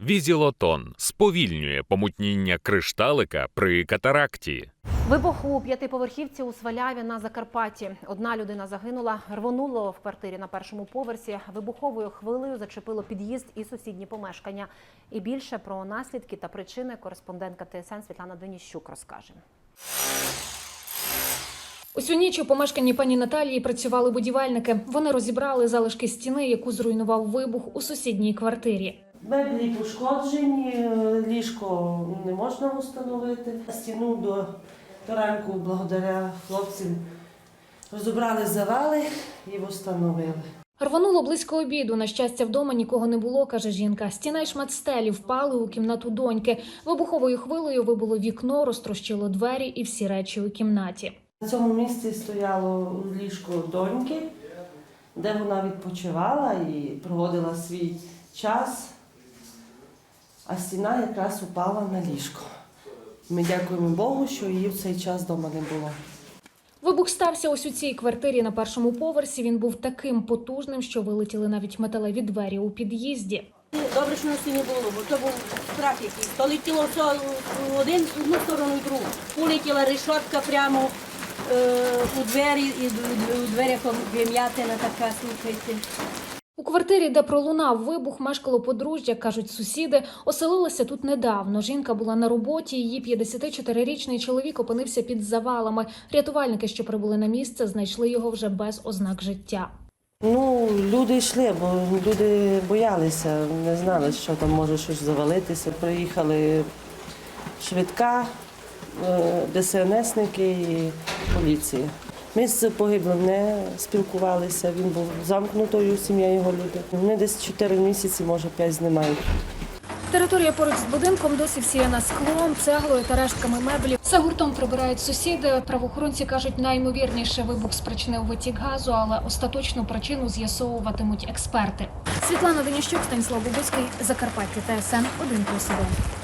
Візілотон сповільнює помутніння кришталика при катаракті. Вибух у п'ятиповерхівці у Сваляві на Закарпатті. Одна людина загинула, рвонуло в квартирі на першому поверсі. Вибуховою хвилею зачепило під'їзд і сусідні помешкання. І більше про наслідки та причини кореспондентка ТСН Світлана Доніщук розкаже. Усю ніч у помешканні пані Наталії працювали будівельники. Вони розібрали залишки стіни, яку зруйнував вибух у сусідній квартирі. Меблі пошкоджені, ліжко не можна встановити. Стіну до, до ранку, благодаря хлопцям, розібрали завали і встановили. Рвануло близько обіду. На щастя, вдома нікого не було, каже жінка. Стіна й шмат стелі впали у кімнату доньки. Вибуховою хвилею вибуло вікно, розтрощило двері і всі речі у кімнаті. На цьому місці стояло ліжко доньки, де вона відпочивала і проводила свій час, а стіна якраз упала на ліжко. Ми дякуємо Богу, що її в цей час вдома не було. Вибух стався ось у цій квартирі на першому поверсі. Він був таким потужним, що вилетіли навіть металеві двері у під'їзді. Добре, що нас і не було, бо це був страх якийсь. То летіло все в один в одну сторону і в другу. Полетіла решетка прямо е, у двері, і у дверях вим'ятина така, слухайте. У квартирі, де пролунав вибух, мешкало подружжя, кажуть сусіди. Оселилася тут недавно. Жінка була на роботі. Її 54-річний чоловік опинився під завалами. Рятувальники, що прибули на місце, знайшли його вже без ознак життя. Ну, люди йшли, бо люди боялися, не знали, що там може щось завалитися. Приїхали швидка, е, ДСНСники і поліція. Ми з погиблим не спілкувалися, він був замкнутою, сім'я його люди. Вони десь 4 місяці, може 5 знімають. Територія поруч з будинком досі всіяна склом, цеглою та рештками меблів. Все гуртом прибирають сусіди. Правоохоронці кажуть, наймовірніше вибух спричинив витік газу, але остаточну причину з'ясовуватимуть експерти. Світлана Деніщук, Станіслав Бубицький, Закарпаття, ТСН 1+,1.